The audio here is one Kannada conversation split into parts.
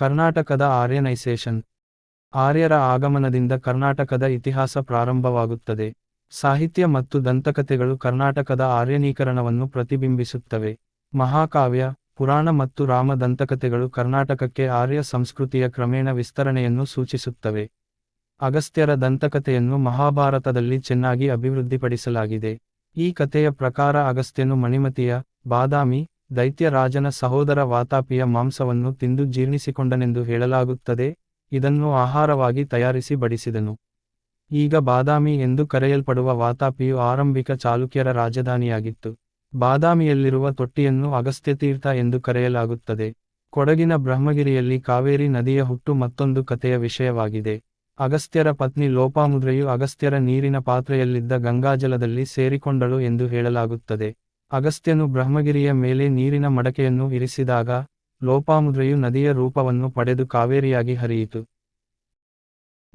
ಕರ್ನಾಟಕದ ಆರ್ಯನೈಸೇಷನ್. ಆರ್ಯರ ಆಗಮನದಿಂದ ಕರ್ನಾಟಕದ ಇತಿಹಾಸ ಪ್ರಾರಂಭವಾಗುತ್ತದೆ. ಸಾಹಿತ್ಯ ಮತ್ತು ದಂತಕಥೆಗಳು ಕರ್ನಾಟಕದ ಆರ್ಯನೀಕರಣವನ್ನು ಪ್ರತಿಬಿಂಬಿಸುತ್ತವೆ. ಮಹಾಕಾವ್ಯ, ಪುರಾಣ ಮತ್ತು ರಾಮ ದಂತಕಥೆಗಳು ಕರ್ನಾಟಕಕ್ಕೆ ಆರ್ಯ ಸಂಸ್ಕೃತಿಯ ಕ್ರಮೇಣ ವಿಸ್ತರಣೆಯನ್ನು ಸೂಚಿಸುತ್ತವೆ. ಅಗಸ್ತ್ಯರ ದಂತಕಥೆಯನ್ನು ಮಹಾಭಾರತದಲ್ಲಿ ಚೆನ್ನಾಗಿ ಅಭಿವೃದ್ಧಿಪಡಿಸಲಾಗಿದೆ. ಈ ಕಥೆಯ ಪ್ರಕಾರ ಅಗಸ್ತ್ಯನು ಮಣಿಮತಿಯ, ಬಾದಾಮಿ ದೈತ್ಯ ರಾಜನ ಸಹೋದರ ವಾತಾಪಿಯ ಮಾಂಸವನ್ನು ತಿಂದು ಜೀರ್ಣಿಸಿಕೊಂಡನೆಂದು ಹೇಳಲಾಗುತ್ತದೆ, ಇದನ್ನು ಆಹಾರವಾಗಿ ತಯಾರಿಸಿ ಬಡಿಸಿದನು. ಈಗ ಬಾದಾಮಿ ಎಂದು ಕರೆಯಲ್ಪಡುವ ವಾತಾಪಿಯು ಆರಂಭಿಕ ಚಾಲುಕ್ಯರ ರಾಜಧಾನಿಯಾಗಿತ್ತು. ಬಾದಾಮಿಯಲ್ಲಿರುವ ತೊಟ್ಟಿಯನ್ನು ಅಗಸ್ತ್ಯತೀರ್ಥ ಎಂದು ಕರೆಯಲಾಗುತ್ತದೆ. ಕೊಡಗಿನ ಬ್ರಹ್ಮಗಿರಿಯಲ್ಲಿ ಕಾವೇರಿ ನದಿಯ ಹುಟ್ಟು ಮತ್ತೊಂದು ಕಥೆಯ ವಿಷಯವಾಗಿದೆ. ಅಗಸ್ತ್ಯರ ಪತ್ನಿ ಲೋಪಾಮುದ್ರೆಯು ಅಗಸ್ತ್ಯರ ನೀರಿನ ಪಾತ್ರೆಯಲ್ಲಿದ್ದ ಗಂಗಾಜಲದಲ್ಲಿ ಸೇರಿಕೊಂಡಳು ಎಂದು ಹೇಳಲಾಗುತ್ತದೆ. ಅಗಸ್ತ್ಯನು ಬ್ರಹ್ಮಗಿರಿಯ ಮೇಲೆ ನೀರಿನ ಮಡಕೆಯನ್ನು ಇರಿಸಿದಾಗ ಲೋಪಾಮುದ್ರೆಯು ನದಿಯ ರೂಪವನ್ನು ಪಡೆದು ಕಾವೇರಿಯಾಗಿ ಹರಿಯಿತು.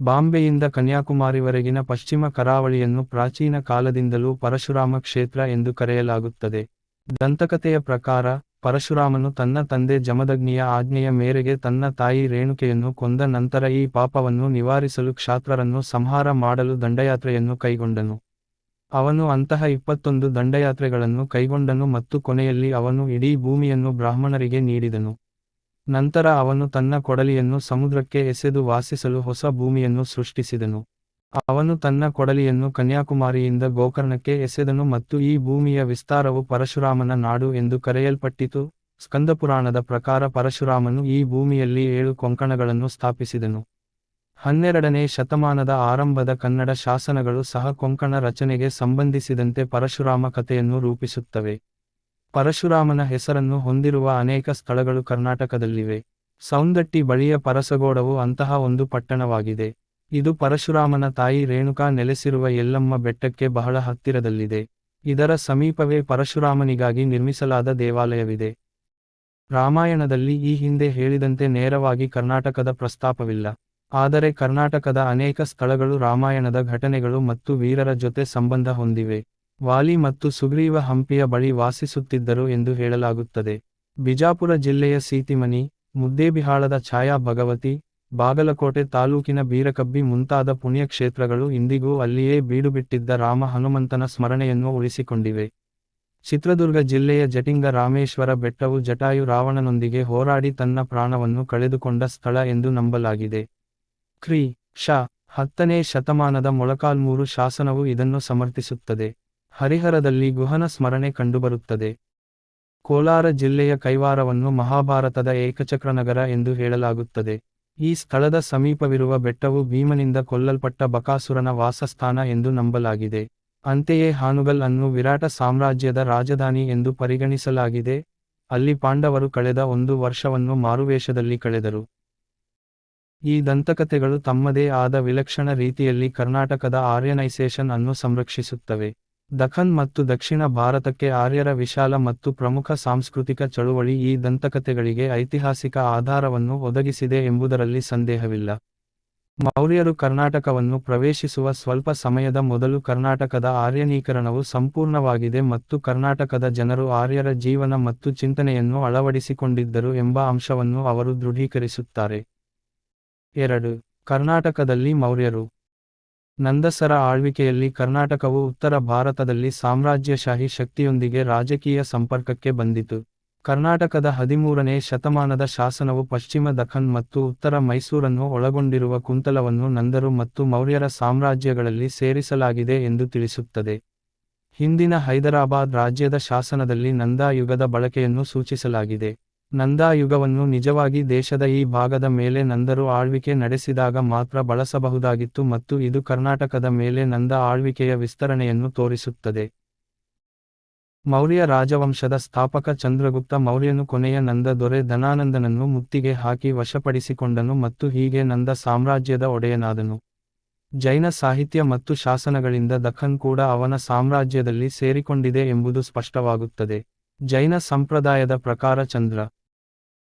ಬಾಂಬೆಯಿಂದ ಕನ್ಯಾಕುಮಾರಿವರೆಗಿನ ಪಶ್ಚಿಮ ಕರಾವಳಿಯನ್ನು ಪ್ರಾಚೀನ ಕಾಲದಿಂದಲೂ ಪರಶುರಾಮ ಕ್ಷೇತ್ರ ಎಂದು ಕರೆಯಲಾಗುತ್ತದೆ. ದಂತಕಥೆಯ ಪ್ರಕಾರ, ಪರಶುರಾಮನು ತನ್ನ ತಂದೆ ಜಮದಗ್ನಿಯ ಆಜ್ಞೆಯ ಮೇರೆಗೆ ತನ್ನ ತಾಯಿ ರೇಣುಕೆಯನ್ನು ಕೊಂದ ನಂತರ ಈ ಪಾಪವನ್ನು ನಿವಾರಿಸಲು ಕ್ಷಾತ್ರರನ್ನು ಸಂಹಾರ ಮಾಡಲು ದಂಡಯಾತ್ರೆಯನ್ನು ಕೈಗೊಂಡನು. ಅವನು ಅಂತಹ ಇಪ್ಪತ್ತೊಂದು ದಂಡಯಾತ್ರೆಗಳನ್ನು ಕೈಗೊಂಡನು ಮತ್ತು ಕೊನೆಯಲ್ಲಿ ಅವನು ಇಡೀ ಭೂಮಿಯನ್ನು ಬ್ರಾಹ್ಮಣರಿಗೆ ನೀಡಿದನು. ನಂತರ ಅವನು ತನ್ನ ಕೊಡಲಿಯನ್ನು ಸಮುದ್ರಕ್ಕೆ ಎಸೆದು ವಾಸಿಸಲು ಹೊಸ ಭೂಮಿಯನ್ನು ಸೃಷ್ಟಿಸಿದನು. ಅವನು ತನ್ನ ಕೊಡಲಿಯನ್ನು ಕನ್ಯಾಕುಮಾರಿಯಿಂದ ಗೋಕರ್ಣಕ್ಕೆ ಎಸೆದನು ಮತ್ತು ಈ ಭೂಮಿಯ ವಿಸ್ತಾರವು ಪರಶುರಾಮನ ನಾಡು ಎಂದು ಕರೆಯಲ್ಪಟ್ಟಿತು. ಸ್ಕಂದಪುರಾಣದ ಪ್ರಕಾರ ಪರಶುರಾಮನು ಈ ಭೂಮಿಯಲ್ಲಿ ಏಳು ಕೊಂಕಣಗಳನ್ನು ಸ್ಥಾಪಿಸಿದನು. ಹನ್ನೆರಡನೇ ಶತಮಾನದ ಆರಂಭದ ಕನ್ನಡ ಶಾಸನಗಳು ಸಹ ಕೊಂಕಣ ರಚನೆಗೆ ಸಂಬಂಧಿಸಿದಂತೆ ಪರಶುರಾಮ ಕಥೆಯನ್ನು ರೂಪಿಸುತ್ತವೆ. ಪರಶುರಾಮನ ಹೆಸರನ್ನು ಹೊಂದಿರುವ ಅನೇಕ ಸ್ಥಳಗಳು ಕರ್ನಾಟಕದಲ್ಲಿವೆ. ಸೌಂದಟ್ಟಿ ಬಳಿಯ ಪರಸಗೋಡವು ಅಂತಹ ಒಂದು ಪಟ್ಟಣವಾಗಿದೆ. ಇದು ಪರಶುರಾಮನ ತಾಯಿ ರೇಣುಕಾ ನೆಲೆಸಿರುವ ಯಲ್ಲಮ್ಮ ಬೆಟ್ಟಕ್ಕೆ ಬಹಳ ಹತ್ತಿರದಲ್ಲಿದೆ. ಇದರ ಸಮೀಪವೇ ಪರಶುರಾಮನಿಗಾಗಿ ನಿರ್ಮಿಸಲಾದ ದೇವಾಲಯವಿದೆ. ರಾಮಾಯಣದಲ್ಲಿ ಈ ಹಿಂದೆ ಹೇಳಿದಂತೆ ನೇರವಾಗಿ ಕರ್ನಾಟಕದ ಪ್ರಸ್ತಾಪವಿಲ್ಲ. ಆದರೆ ಕರ್ನಾಟಕದ ಅನೇಕ ಸ್ಥಳಗಳು ರಾಮಾಯಣದ ಘಟನೆಗಳು ಮತ್ತು ವೀರರ ಜೊತೆ ಸಂಬಂಧ ಹೊಂದಿವೆ. ವಾಲಿ ಮತ್ತು ಸುಗ್ರೀವ ಹಂಪಿಯ ಬಳಿ ವಾಸಿಸುತ್ತಿದ್ದರು ಎಂದು ಹೇಳಲಾಗುತ್ತದೆ. ಬಿಜಾಪುರ ಜಿಲ್ಲೆಯ ಸೀತಿಮನಿ, ಮುದ್ದೇಬಿಹಾಳದ ಛಾಯಾ ಭಗವತಿ ಬಾಗಲಕೋಟೆ ತಾಲೂಕಿನ ಬೀರಕಬ್ಬಿ ಮುಂತಾದ ಪುಣ್ಯಕ್ಷೇತ್ರಗಳು ಇಂದಿಗೂ ಅಲ್ಲಿಯೇ ಬೀಡುಬಿಟ್ಟಿದ್ದ ರಾಮ ಹನುಮಂತನ ಸ್ಮರಣೆಯನ್ನು ಉಳಿಸಿಕೊಂಡಿವೆ. ಚಿತ್ರದುರ್ಗ ಜಿಲ್ಲೆಯ ಜಟಿಂಗ ರಾಮೇಶ್ವರ ಬೆಟ್ಟವು ಜಟಾಯು ರಾವಣನೊಂದಿಗೆ ಹೋರಾಡಿ ತನ್ನ ಪ್ರಾಣವನ್ನು ಕಳೆದುಕೊಂಡ ಸ್ಥಳ ಎಂದು ನಂಬಲಾಗಿದೆ. ಕ್ರಿ ಶ ಹತ್ತನೇ ಶತಮಾನದ ಮೊಳಕಾಲ್ಮೂರು ಶಾಸನವು ಇದನ್ನು ಸಮರ್ಥಿಸುತ್ತದೆ. ಹರಿಹರದಲ್ಲಿ ಗುಹನ ಸ್ಮರಣೆ ಕಂಡುಬರುತ್ತದೆ. ಕೋಲಾರ ಜಿಲ್ಲೆಯ ಕೈವಾರವನ್ನು ಮಹಾಭಾರತದ ಏಕಚಕ್ರನಗರ ಎಂದು ಹೇಳಲಾಗುತ್ತದೆ. ಈ ಸ್ಥಳದ ಸಮೀಪವಿರುವ ಬೆಟ್ಟವು ಭೀಮನಿಂದ ಕೊಲ್ಲಲ್ಪಟ್ಟ ಬಕಾಸುರನ ವಾಸಸ್ಥಾನ ಎಂದು ನಂಬಲಾಗಿದೆ. ಅಂತೆಯೇ ಹಾನುಗಲ್ ಅನ್ನು ವಿರಾಟ ಸಾಮ್ರಾಜ್ಯದ ರಾಜಧಾನಿ ಎಂದು ಪರಿಗಣಿಸಲಾಗಿದೆ. ಅಲ್ಲಿ ಪಾಂಡವರು ಕಳೆದ ಒಂದು ವರ್ಷವನ್ನು ಮಾರುವೇಷದಲ್ಲಿ ಕಳೆದರು. ಈ ದಂತಕಥೆಗಳು ತಮ್ಮದೇ ಆದ ವಿಲಕ್ಷಣ ರೀತಿಯಲ್ಲಿ ಕರ್ನಾಟಕದ ಆರ್ಯನೈಸೇಷನ್ ಅನ್ನು ಸಂರಕ್ಷಿಸುತ್ತವೆ. ದಖನ್ ಮತ್ತು ದಕ್ಷಿಣ ಭಾರತಕ್ಕೆ ಆರ್ಯರ ವಿಶಾಲ ಮತ್ತು ಪ್ರಮುಖ ಸಾಂಸ್ಕೃತಿಕ ಚಳುವಳಿ ಈ ದಂತಕಥೆಗಳಿಗೆ ಐತಿಹಾಸಿಕ ಆಧಾರವನ್ನು ಒದಗಿಸಿದೆ ಎಂಬುದರಲ್ಲಿ ಸಂದೇಹವಿಲ್ಲ. ಮೌರ್ಯರು ಕರ್ನಾಟಕವನ್ನು ಪ್ರವೇಶಿಸುವ ಸ್ವಲ್ಪ ಸಮಯದ ಮೊದಲು ಕರ್ನಾಟಕದ ಆರ್ಯನೀಕರಣವು ಸಂಪೂರ್ಣವಾಗಿದೆ ಮತ್ತು ಕರ್ನಾಟಕದ ಜನರು ಆರ್ಯರ ಜೀವನ ಮತ್ತು ಚಿಂತನೆಯನ್ನು ಅಳವಡಿಸಿಕೊಂಡಿದ್ದರು ಎಂಬ ಅಂಶವನ್ನು ಅವರು ದೃಢೀಕರಿಸುತ್ತಾರೆ. ಎರಡು. ಕರ್ನಾಟಕದಲ್ಲಿ ಮೌರ್ಯರು. ನಂದಸರ ಆಳ್ವಿಕೆಯಲ್ಲಿ ಕರ್ನಾಟಕವು ಉತ್ತರ ಭಾರತದಲ್ಲಿ ಸಾಮ್ರಾಜ್ಯಶಾಹಿ ಶಕ್ತಿಯೊಂದಿಗೆ ರಾಜಕೀಯ ಸಂಪರ್ಕಕ್ಕೆ ಬಂದಿತು. ಕರ್ನಾಟಕದ ಹದಿಮೂರನೇ ಶತಮಾನದ ಶಾಸನವು ಪಶ್ಚಿಮ ದಖನ್ ಮತ್ತು ಉತ್ತರ ಮೈಸೂರನ್ನು ಒಳಗೊಂಡಿರುವ ಕುಂತಲವನ್ನು ನಂದರು ಮತ್ತು ಮೌರ್ಯರ ಸಾಮ್ರಾಜ್ಯಗಳಲ್ಲಿ ಸೇರಿಸಲಾಗಿದೆ ಎಂದು ತಿಳಿಸುತ್ತದೆ. ಹಿಂದಿನ ಹೈದರಾಬಾದ್ ರಾಜ್ಯದ ಶಾಸನದಲ್ಲಿ ನಂದಾ ಯುಗದ ಬಳಕೆಯನ್ನು ಸೂಚಿಸಲಾಗಿದೆ. ನಂದಾ ಯುಗವನ್ನು ನಿಜವಾಗಿ ದೇಶದ ಈ ಭಾಗದ ಮೇಲೆ ನಂದರು ಆಳ್ವಿಕೆ ನಡೆಸಿದಾಗ ಮಾತ್ರ ಬಳಸಬಹುದಾಗಿತ್ತು ಮತ್ತು ಇದು ಕರ್ನಾಟಕದ ಮೇಲೆ ನಂದ ಆಳ್ವಿಕೆಯ ವಿಸ್ತರಣೆಯನ್ನು ತೋರಿಸುತ್ತದೆ. ಮೌರ್ಯ ರಾಜವಂಶದ ಸ್ಥಾಪಕ ಚಂದ್ರಗುಪ್ತ ಮೌರ್ಯನು ಕೊನೆಯ ನಂದ ದೊರೆ ಧನಾನಂದನನ್ನು ಮುತ್ತಿಗೆ ಹಾಕಿ ವಶಪಡಿಸಿಕೊಂಡನು ಮತ್ತು ಹೀಗೆ ನಂದ ಸಾಮ್ರಾಜ್ಯದ ಒಡೆಯನಾದನು. ಜೈನ ಸಾಹಿತ್ಯ ಮತ್ತು ಶಾಸನಗಳಿಂದ ದಖನ್ ಕೂಡ ಅವನ ಸಾಮ್ರಾಜ್ಯದಲ್ಲಿ ಸೇರಿಕೊಂಡಿದೆ ಎಂಬುದು ಸ್ಪಷ್ಟವಾಗುತ್ತದೆ. ಜೈನ ಸಂಪ್ರದಾಯದ ಪ್ರಕಾರ ಚಂದ್ರ